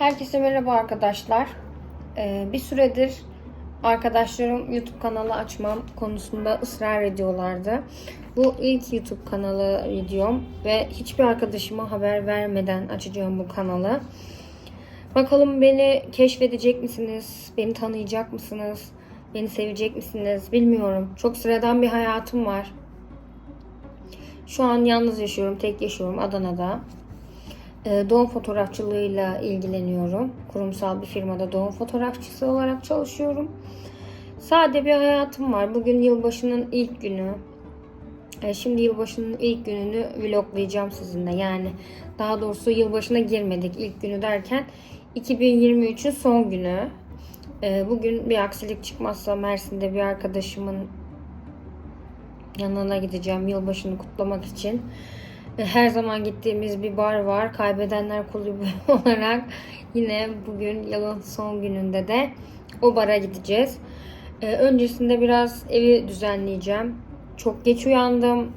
Herkese merhaba arkadaşlar. Ee, bir süredir arkadaşlarım YouTube kanalı açmam konusunda ısrar ediyorlardı. Bu ilk YouTube kanalı videom ve hiçbir arkadaşıma haber vermeden açacağım bu kanalı. Bakalım beni keşfedecek misiniz? Beni tanıyacak mısınız? Beni sevecek misiniz? Bilmiyorum. Çok sıradan bir hayatım var. Şu an yalnız yaşıyorum, tek yaşıyorum Adana'da. Ee, Doğum fotoğrafçılığıyla ilgileniyorum. Kurumsal bir firmada doğum fotoğrafçısı olarak çalışıyorum. Sade bir hayatım var. Bugün yılbaşının ilk günü. Ee, Şimdi yılbaşının ilk gününü vloglayacağım sizinle. Yani daha doğrusu yılbaşına girmedik ilk günü derken 2023'ün son günü. Ee, Bugün bir aksilik çıkmazsa Mersin'de bir arkadaşımın yanına gideceğim yılbaşını kutlamak için. Her zaman gittiğimiz bir bar var. Kaybedenler Kulübü olarak yine bugün yılın son gününde de o bara gideceğiz. E, Öncesinde biraz evi düzenleyeceğim. Çok geç uyandım.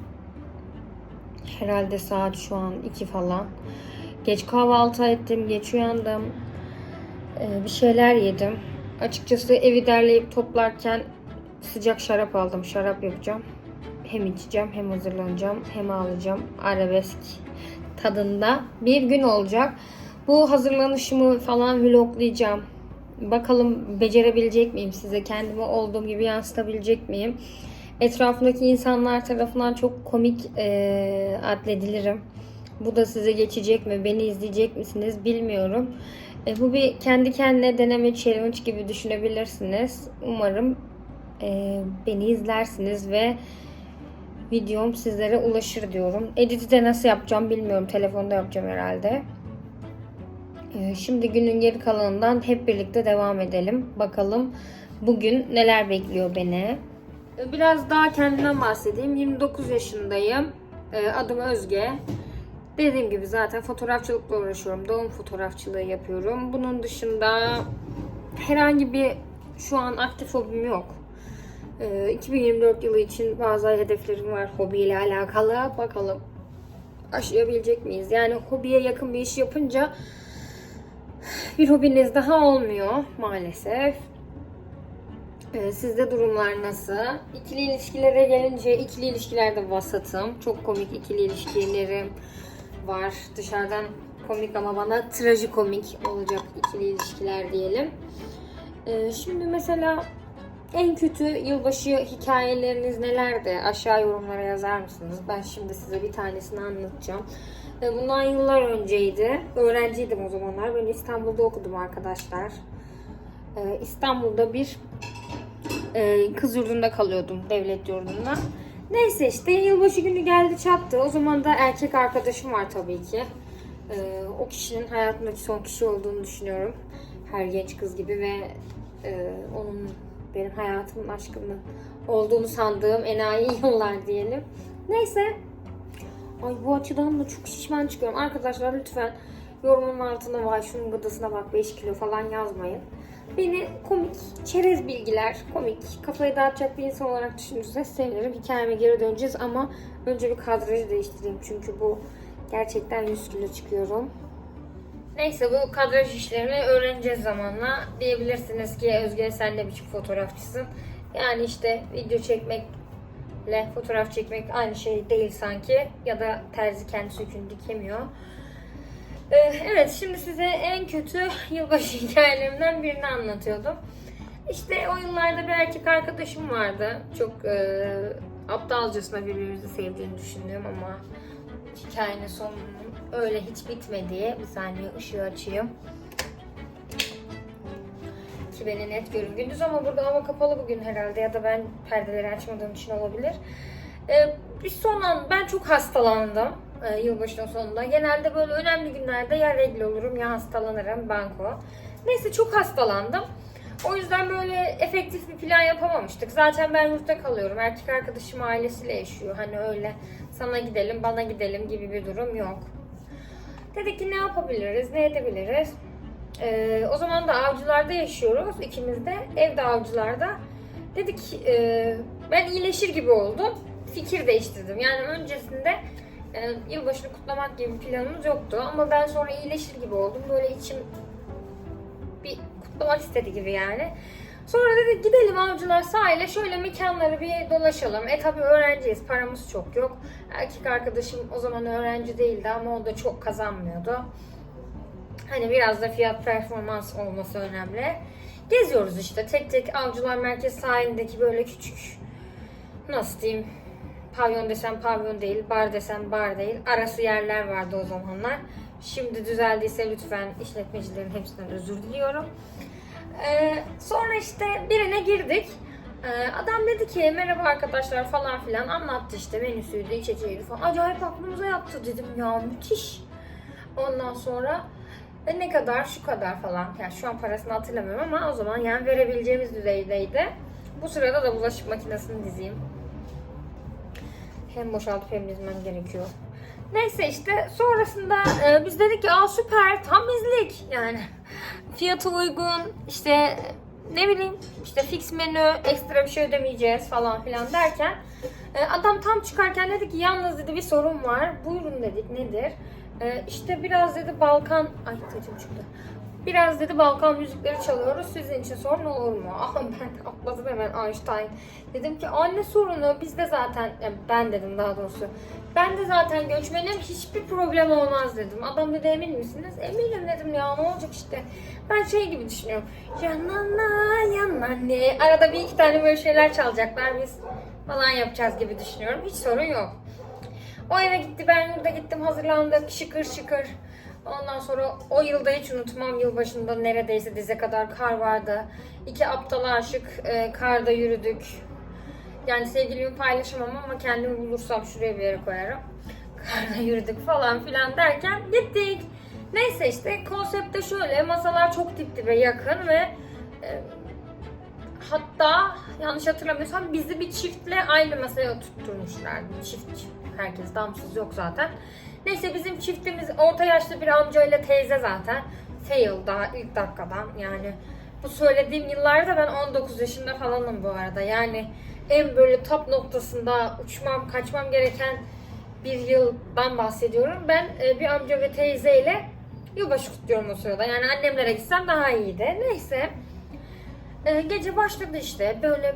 Herhalde saat şu an 2 falan. Geç kahvaltı ettim, geç uyandım. E, Bir şeyler yedim. Açıkçası evi derleyip toplarken sıcak şarap aldım. Şarap yapacağım hem içeceğim hem hazırlanacağım hem ağlayacağım. Arabesk tadında bir gün olacak. Bu hazırlanışımı falan vloglayacağım. Bakalım becerebilecek miyim size? Kendimi olduğum gibi yansıtabilecek miyim? Etrafımdaki insanlar tarafından çok komik eee adledilirim. Bu da size geçecek mi? Beni izleyecek misiniz? Bilmiyorum. E, bu bir kendi kendine deneme challenge gibi düşünebilirsiniz. Umarım e, beni izlersiniz ve videom sizlere ulaşır diyorum. Edit'i de nasıl yapacağım bilmiyorum. Telefonda yapacağım herhalde. Ee, Şimdi günün geri kalanından hep birlikte devam edelim. Bakalım bugün neler bekliyor beni. Ee, Biraz daha kendimden bahsedeyim. 29 yaşındayım. Ee, Adım Özge. Dediğim gibi zaten fotoğrafçılıkla uğraşıyorum. Doğum fotoğrafçılığı yapıyorum. Bunun dışında herhangi bir şu an aktif hobim yok. Ee, 2024 yılı için bazı hedeflerim var hobiyle alakalı. Bakalım aşayabilecek miyiz? Yani hobiye yakın bir iş yapınca bir hobiniz daha olmuyor maalesef. Ee, sizde durumlar nasıl? İkili ilişkilere gelince ikili ilişkilerde vasatım. Çok komik ikili ilişkilerim var. Dışarıdan komik ama bana trajikomik olacak ikili ilişkiler diyelim. Ee, şimdi mesela en kötü yılbaşı hikayeleriniz nelerdi? Aşağı yorumlara yazar mısınız? Ben şimdi size bir tanesini anlatacağım. Ee, Bundan yıllar önceydi. Öğrenciydim o zamanlar. Ben İstanbul'da okudum arkadaşlar. Ee, İstanbul'da bir e, kız yurdunda kalıyordum. Devlet yurdunda. Neyse işte yılbaşı günü geldi çattı. O zaman da erkek arkadaşım var tabii ki. Ee, o kişinin hayatımdaki son kişi olduğunu düşünüyorum. Her genç kız gibi ve e, onun benim hayatımın aşkının olduğunu sandığım enayi yıllar diyelim. Neyse. Ay bu açıdan da çok şişman çıkıyorum. Arkadaşlar lütfen yorumun altına vay şunun gıdasına bak 5 kilo falan yazmayın. Beni komik, çerez bilgiler, komik, kafayı dağıtacak bir insan olarak düşünürseniz sevinirim. Hikayeme geri döneceğiz ama önce bir kadrajı değiştireyim. Çünkü bu gerçekten 100 kilo çıkıyorum. Neyse bu kadraj işlerini öğreneceğiz zamanla. Diyebilirsiniz ki Özge sen ne biçim fotoğrafçısın. Yani işte video çekmekle fotoğraf çekmek aynı şey değil sanki. Ya da terzi kendi sökünü dikemiyor. Ee, evet şimdi size en kötü yılbaşı hikayelerimden birini anlatıyordum. İşte o yıllarda bir erkek arkadaşım vardı. Çok e, aptalcasına birbirimizi sevdiğini düşündüğüm ama hikayenin sonunun öyle hiç bitmediği. Bir saniye ışığı açayım. Ki beni net görün. Gündüz ama burada hava kapalı bugün herhalde ya da ben perdeleri açmadığım için olabilir. Ee, bir son an ben çok hastalandım e, yılbaşının sonunda. Genelde böyle önemli günlerde ya regl olurum ya hastalanırım banko. Neyse çok hastalandım. O yüzden böyle efektif bir plan yapamamıştık. Zaten ben yurtta kalıyorum. Erkek arkadaşım ailesiyle yaşıyor. Hani öyle sana gidelim bana gidelim gibi bir durum yok. Dedik ki ne yapabiliriz, ne edebiliriz? Ee, o zaman da avcılarda yaşıyoruz ikimiz de. Evde avcılarda. Dedik e, ben iyileşir gibi oldum. Fikir değiştirdim. Yani öncesinde e, yılbaşını kutlamak gibi planımız yoktu. Ama ben sonra iyileşir gibi oldum. Böyle içim bir kutlamak istedi gibi yani. Sonra dedik gidelim avcılar sahile şöyle mekanları bir dolaşalım. E tabi öğrenciyiz paramız çok yok. Erkek arkadaşım o zaman öğrenci değildi ama o da çok kazanmıyordu. Hani biraz da fiyat performans olması önemli. Geziyoruz işte tek tek avcılar merkez sahilindeki böyle küçük nasıl diyeyim pavyon desem pavyon değil, bar desem bar değil. Arası yerler vardı o zamanlar. Şimdi düzeldiyse lütfen işletmecilerin hepsinden özür diliyorum. Ee, sonra işte birine girdik. Ee, adam dedi ki merhaba arkadaşlar falan filan anlattı işte menüsüydü, içeceğiydi falan. Acayip aklımıza yattı dedim ya müthiş. Ondan sonra e, ne kadar şu kadar falan. Yani şu an parasını hatırlamıyorum ama o zaman yani verebileceğimiz düzeydeydi. Bu sırada da bulaşık makinesini dizeyim. Hem boşaltıp hem dizmem gerekiyor. Neyse işte sonrasında e, biz dedik ki aa süper tam bizlik yani fiyatı uygun işte ne bileyim işte fix menü ekstra bir şey ödemeyeceğiz falan filan derken e, adam tam çıkarken dedi ki yalnız dedi bir sorun var. Buyurun dedik nedir? E, işte biraz dedi Balkan ay tacım çıktı Biraz dedi Balkan müzikleri çalıyoruz. Sizin için sorun olur mu? Ah ben atladım hemen Einstein. Dedim ki anne sorunu bizde zaten yani ben dedim daha doğrusu. Ben de zaten göçmenim hiçbir problem olmaz dedim. Adam dedi emin misiniz? Eminim dedim ya ne olacak işte. Ben şey gibi düşünüyorum. Yanana yanane. Arada bir iki tane böyle şeyler çalacaklar biz falan yapacağız gibi düşünüyorum. Hiç sorun yok. O eve gitti ben yurda gittim hazırlandık şıkır şıkır. Ondan sonra o yılda hiç unutmam yılbaşında neredeyse dize kadar kar vardı. İki aptal aşık e, karda yürüdük. Yani sevgilimi paylaşamam ama kendimi bulursam şuraya bir yere koyarım. Karda yürüdük falan filan derken gittik. Neyse işte konsepte şöyle masalar çok dip dibe yakın ve e, hatta yanlış hatırlamıyorsam bizi bir çiftle aynı masaya oturtmuşlar. Çift herkes damsız yok zaten. Neyse bizim çiftimiz orta yaşlı bir amcayla teyze zaten. Fail daha ilk dakikadan yani. Bu söylediğim yıllarda ben 19 yaşında falanım bu arada. Yani en böyle top noktasında uçmam, kaçmam gereken bir yıldan bahsediyorum. Ben e, bir amca ve teyzeyle yılbaşı kutluyorum o sırada. Yani annemlere gitsem daha iyiydi. Neyse. E, gece başladı işte böyle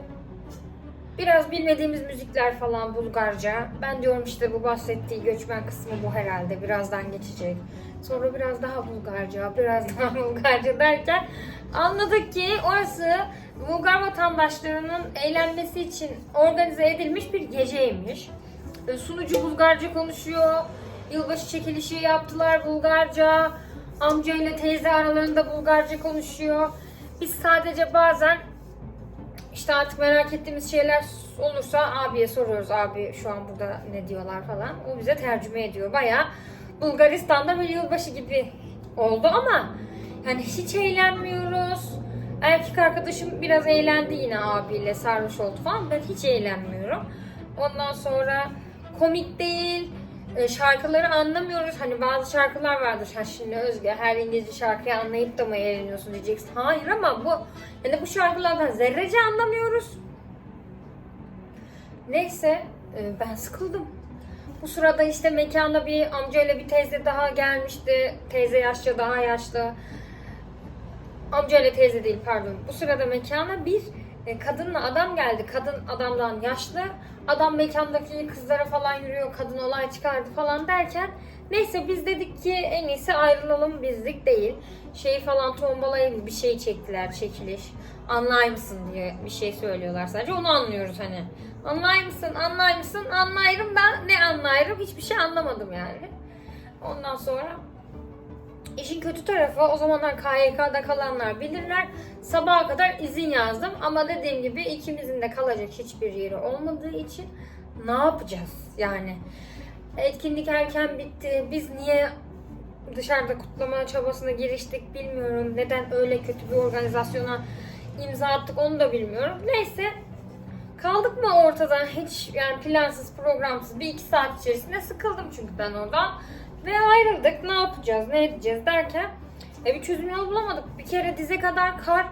Biraz bilmediğimiz müzikler falan Bulgarca. Ben diyorum işte bu bahsettiği göçmen kısmı bu herhalde. Birazdan geçecek. Sonra biraz daha Bulgarca, biraz daha Bulgarca derken anladık ki orası Bulgar vatandaşlarının eğlenmesi için organize edilmiş bir geceymiş. Sunucu Bulgarca konuşuyor. Yılbaşı çekilişi yaptılar Bulgarca. Amca ile teyze aralarında Bulgarca konuşuyor. Biz sadece bazen işte artık merak ettiğimiz şeyler olursa abiye soruyoruz. Abi şu an burada ne diyorlar falan. O bize tercüme ediyor. Baya Bulgaristan'da bir yılbaşı gibi oldu ama yani hiç eğlenmiyoruz. Erkek arkadaşım biraz eğlendi yine abiyle sarhoş oldu falan. Ben hiç eğlenmiyorum. Ondan sonra komik değil. E, şarkıları anlamıyoruz. Hani bazı şarkılar vardır. Ha şimdi Özge her İngilizce şarkıyı anlayıp da mı eğleniyorsun diyeceksin. Hayır ama bu yani bu şarkılardan zerrece anlamıyoruz. Neyse e, ben sıkıldım. Bu sırada işte mekanda bir amcayla bir teyze daha gelmişti. Teyze yaşça daha yaşlı. Amcayla teyze değil pardon. Bu sırada mekana bir e, kadınla adam geldi. Kadın adamdan yaşlı. Adam mekandaki kızlara falan yürüyor. Kadın olay çıkardı falan derken neyse biz dedik ki en iyisi ayrılalım bizlik değil. Şey falan tombalaya gibi bir şey çektiler çekiliş. Anlay mısın diye bir şey söylüyorlar sadece. Onu anlıyoruz hani. Anlay mısın? Anlay mısın? Anlayırım da ne anlayırım? Hiçbir şey anlamadım yani. Ondan sonra İşin kötü tarafı o zamanlar KYK'da kalanlar bilirler. Sabaha kadar izin yazdım ama dediğim gibi ikimizin de kalacak hiçbir yeri olmadığı için ne yapacağız yani? Etkinlik erken bitti. Biz niye dışarıda kutlama çabasına giriştik bilmiyorum. Neden öyle kötü bir organizasyona imza attık onu da bilmiyorum. Neyse kaldık mı ortadan hiç yani plansız programsız bir iki saat içerisinde sıkıldım çünkü ben oradan. Ve ayrıldık. Ne yapacağız, ne edeceğiz derken e, bir çözüm yolu bulamadık. Bir kere dize kadar kar,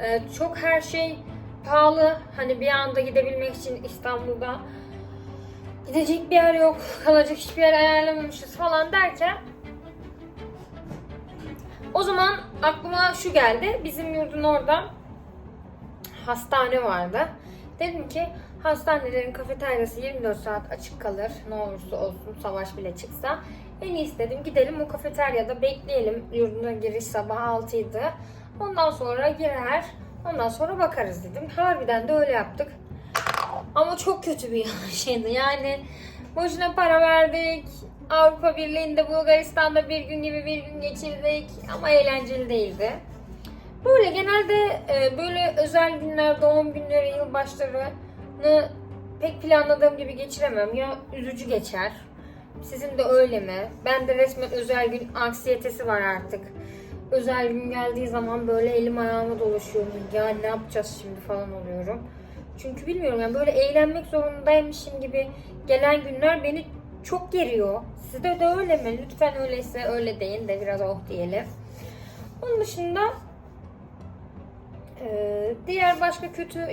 e, çok her şey pahalı. Hani bir anda gidebilmek için İstanbul'da gidecek bir yer yok, kalacak hiçbir yer ayarlamamışız falan derken O zaman aklıma şu geldi. Bizim yurdun orada hastane vardı. Dedim ki hastanelerin kafeteryası 24 saat açık kalır. Ne olursa olsun savaş bile çıksa. En iyisi dedim gidelim o kafeteryada bekleyelim. Yurduna giriş sabah 6 idi. Ondan sonra girer. Ondan sonra bakarız dedim. Harbiden de öyle yaptık. Ama çok kötü bir şeydi. Yani boşuna para verdik. Avrupa Birliği'nde Bulgaristan'da bir gün gibi bir gün geçirdik. Ama eğlenceli değildi. Böyle genelde e, böyle özel günler, doğum günleri, yılbaşlarını pek planladığım gibi geçiremem. Ya üzücü geçer. Sizin de öyle mi? Ben de resmen özel gün anksiyetesi var artık. Özel gün geldiği zaman böyle elim ayağıma dolaşıyorum. Ya ne yapacağız şimdi falan oluyorum. Çünkü bilmiyorum yani böyle eğlenmek zorundaymışım gibi gelen günler beni çok geriyor. Sizde de öyle mi? Lütfen öyleyse öyle deyin de biraz oh diyelim. Onun dışında diğer başka kötü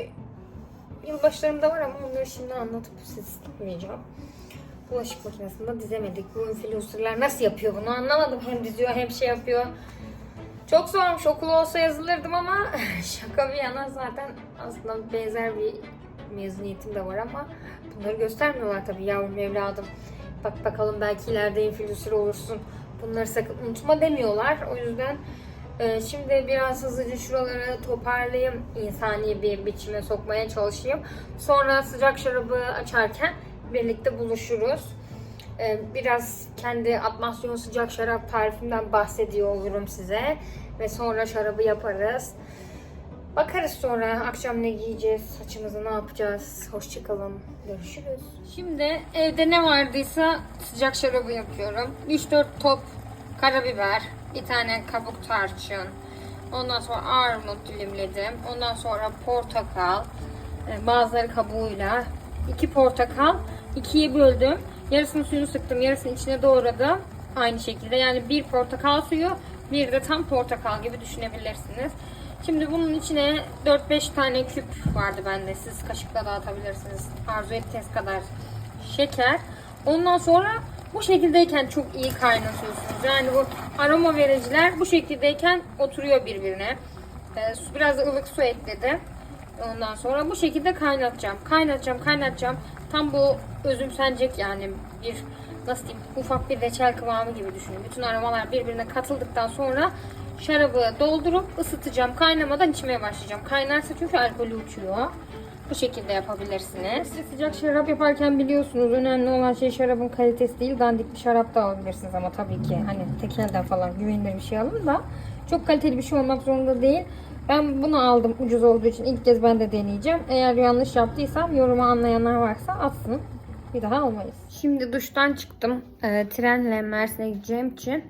yılbaşlarım da var ama onları şimdi anlatıp sizi sıkmayacağım. Bulaşık makinesinde dizemedik. Bu influencerlar nasıl yapıyor bunu anlamadım. Hem diziyor hem şey yapıyor. Çok zormuş okul olsa yazılırdım ama şaka bir yana zaten aslında benzer bir mezuniyetim de var ama bunları göstermiyorlar tabii yavrum evladım. Bak bakalım belki ileride influencer olursun. Bunları sakın unutma demiyorlar. O yüzden ee, Şimdi biraz hızlıca şuraları toparlayayım, insani bir biçime sokmaya çalışayım. Sonra sıcak şarabı açarken birlikte buluşuruz. Ee, Biraz kendi atmasyon sıcak şarap tarifimden bahsediyor olurum size. Ve sonra şarabı yaparız. Bakarız sonra akşam ne giyeceğiz, saçımızı ne yapacağız. Hoşçakalın, görüşürüz. Şimdi evde ne vardıysa sıcak şarabı yapıyorum. 3-4 top karabiber, bir tane kabuk tarçın, ondan sonra armut dilimledim, ondan sonra portakal, e, bazıları kabuğuyla, iki portakal, ikiye böldüm. Yarısını suyunu sıktım, yarısını içine doğradım. Aynı şekilde yani bir portakal suyu, bir de tam portakal gibi düşünebilirsiniz. Şimdi bunun içine 4-5 tane küp vardı bende. Siz kaşıkla dağıtabilirsiniz. Arzu ettiğiniz kadar şeker. Ondan sonra bu şekildeyken çok iyi kaynatıyorsunuz. Yani bu aroma vericiler bu şekildeyken oturuyor birbirine. Ee, biraz da ılık su ekledim. Ondan sonra bu şekilde kaynatacağım. Kaynatacağım, kaynatacağım. Tam bu özümsenecek yani bir nasıl diyeyim ufak bir reçel kıvamı gibi düşünün. Bütün aromalar birbirine katıldıktan sonra şarabı doldurup ısıtacağım. Kaynamadan içmeye başlayacağım. Kaynarsa çünkü alkolü uçuyor. Bu şekilde yapabilirsiniz. Siz sıcak şarap yaparken biliyorsunuz önemli olan şey şarabın kalitesi değil. Dandik bir şarap da alabilirsiniz ama tabii ki hani tekelden falan güvenilir bir şey alın da çok kaliteli bir şey olmak zorunda değil. Ben bunu aldım ucuz olduğu için ilk kez ben de deneyeceğim. Eğer yanlış yaptıysam yoruma anlayanlar varsa atsın. Bir daha almayız. Şimdi duştan çıktım. Ee, trenle Mersin'e gideceğim için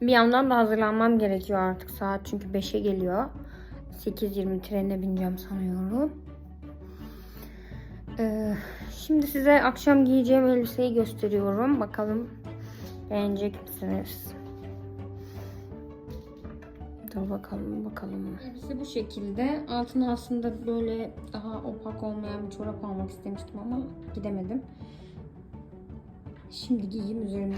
bir yandan da hazırlanmam gerekiyor artık. Saat çünkü 5'e geliyor. 8.20 trenine bineceğim sanıyorum. Ee, şimdi size akşam giyeceğim elbiseyi gösteriyorum. Bakalım beğenecek misiniz? Dur bakalım bakalım. Elbise bu şekilde. Altına aslında böyle daha opak olmayan bir çorap almak istemiştim ama gidemedim. Şimdi giyeyim üzerimde.